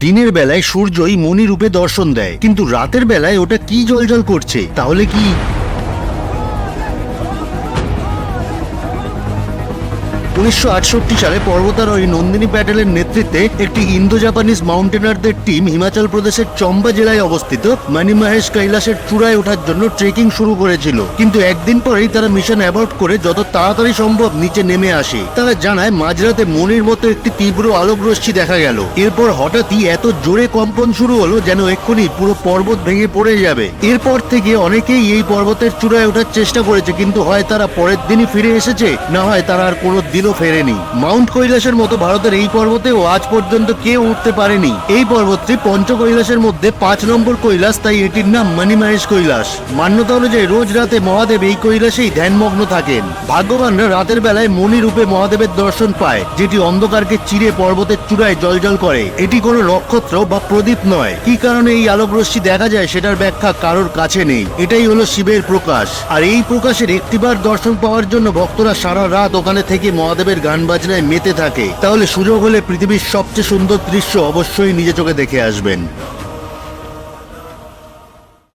দিনের বেলায় সূর্যই মণিরূপে দর্শন দেয়, কিন্তু রাতের বেলায় ওটা কি জলজল করছে? তাহলে কি উনিশশো আটষট্টি সালে পর্বতারোহী নন্দিনী প্যাটেলের নেতৃত্বে একটি ইন্দো জাপানিজ মাউন্টেনারদের টিম হিমাচল প্রদেশের চম্বা জেলায় অবস্থিত মানিমাহেশ কৈলাসের চূড়ায় ওঠার জন্য ট্রেকিং শুরু করেছিল। কিন্তু একদিন পরেই তারা মিশন অ্যাবর্ট করে যত তাড়াতাড়ি সম্ভব নিচে নেমে আসে। তারা জানায়, মাঝরাতে মনির মতো একটি তীব্র আলোক রশ্মি দেখা গেল। এরপর হঠাৎই এত জোরে কম্পন শুরু হলো যেন এক্ষুনি পুরো পর্বত ভেঙে পড়ে যাবে। এরপর থেকে অনেকেই এই পর্বতের চূড়ায় ওঠার চেষ্টা করেছে, কিন্তু হয় তারা পরের দিনই ফিরে এসেছে, না হয় তারা আর কোনো দিনও ফেরেনি। মাউন্ট কৈলাসের মতো ভারতের এই পর্বতেও আজ পর্যন্ত কেউ উঠতে পারেনি। এই পর্বতটি পঞ্চ কৈলাসের মধ্যে পাঁচ নম্বর কৈলাস, তাই এটির নাম মানিমাহেশ কৈলাস। মান্যতা অনুযায়ী রোজ রাতে মহাদেব এই কৈলাসেই ধ্যানমগ্ন থাকেন। ভাগ্যবানরা রাতের বেলায় মণি রূপে মহাদেবের দর্শন পায়, যেটি অন্ধকারকে চিরে পর্বতের চূড়ায় জলজল করে। এটি কোনো নক্ষত্র বা প্রদীপ নয়। কি কারণে এই আলোক রশ্মি দেখা যায় সেটার ব্যাখ্যা কারোর কাছে নেই। এটাই হলো শিবের প্রকাশ। আর এই প্রকাশের একটিবার দর্শন পাওয়ার জন্য ভক্তরা সারা রাত ওখানে থেকে মহাদেবের গান বাজনায় মেতে থাকে, তাহলে সুযোগ হলে পৃথিবীর সবচেয়ে সুন্দর দৃশ্য অবশ্যই নিজে চোখে দেখে আসবেন।